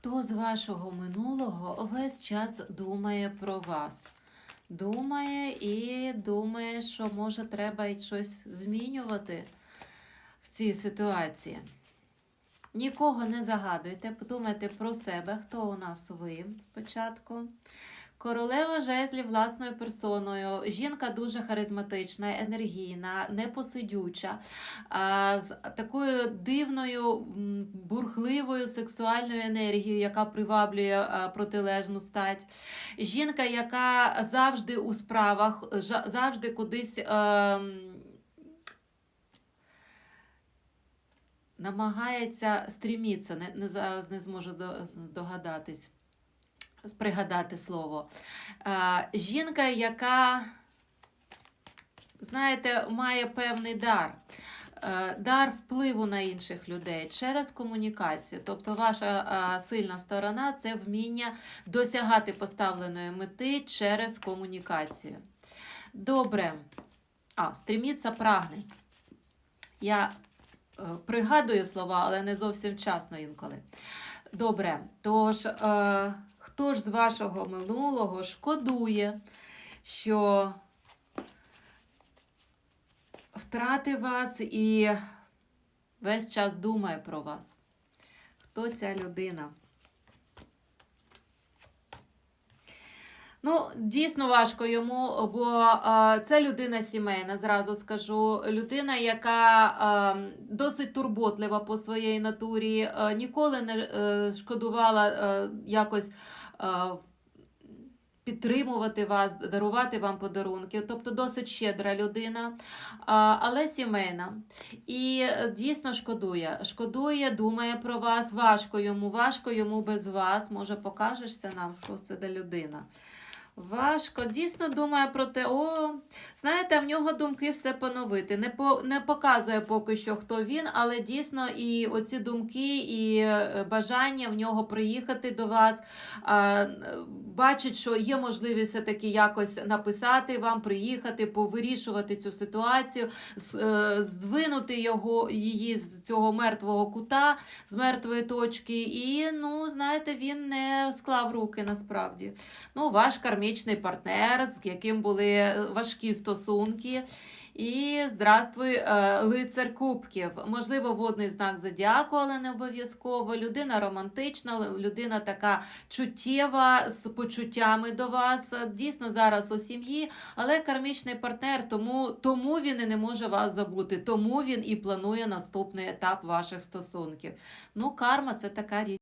Хто з вашого минулого весь час думає про вас? Думає і думає, що може треба щось змінювати в цій ситуації. Нікого не загадуйте, подумайте про себе, хто у нас ви спочатку. Королева жезлів власною персоною. Жінка дуже харизматична, енергійна, непосидюча, з такою дивною, бурхливою сексуальною енергією, яка приваблює протилежну стать. Жінка, яка завжди у справах, завжди кудись. ем, намагається стрімітися, не, не зараз не зможу догадатись, пригадати слово. Жінка, яка, знаєте, має певний дар. Дар впливу на інших людей через комунікацію. Тобто, ваша сильна сторона це вміння досягати поставленої мети через комунікацію. Добре. А, стріміться прагне. Я е, пригадую слова, але не зовсім вчасно інколи. Добре, тож, е, хто ж з вашого минулого шкодує, що втратив вас і весь час думає про вас? Хто ця людина? Ну, дійсно важко йому, бо це людина сімейна, зразу скажу. Людина, яка досить турботлива по своїй натурі, ніколи не е, шкодувала е, якось. Підтримувати вас, дарувати вам подарунки, тобто досить щедра людина, але сімейна. І е, дійсно шкодує. Шкодує, думає про вас, важко йому, важко йому без вас. Може, покажешся нам, що це за людина. Важко, дійсно думає про те, о, знаєте, в нього думки все поновити. Не, по, не показує поки що, хто він, але дійсно і оці думки, і е, бажання в нього приїхати до вас. А, бачить, що є можливість все-таки якось написати вам, приїхати, повирішувати цю ситуацію, е, здвинути його, її з цього мертвого кута, з мертвої точки. І, ну, знаєте, він не склав руки насправді. Ну, ваш кармічний партнер, з яким були важкі стосунки. І здравствуй, е, лицар кубків. Можливо, водний знак зодіаку, але не обов'язково. Людина романтична, людина така чуттєва з почуттями до вас. Дійсно, зараз у сім'ї, але кармічний партнер, тому, тому він і не може вас забути. Тому він і планує наступний етап ваших стосунків. Ну, карма це така річ.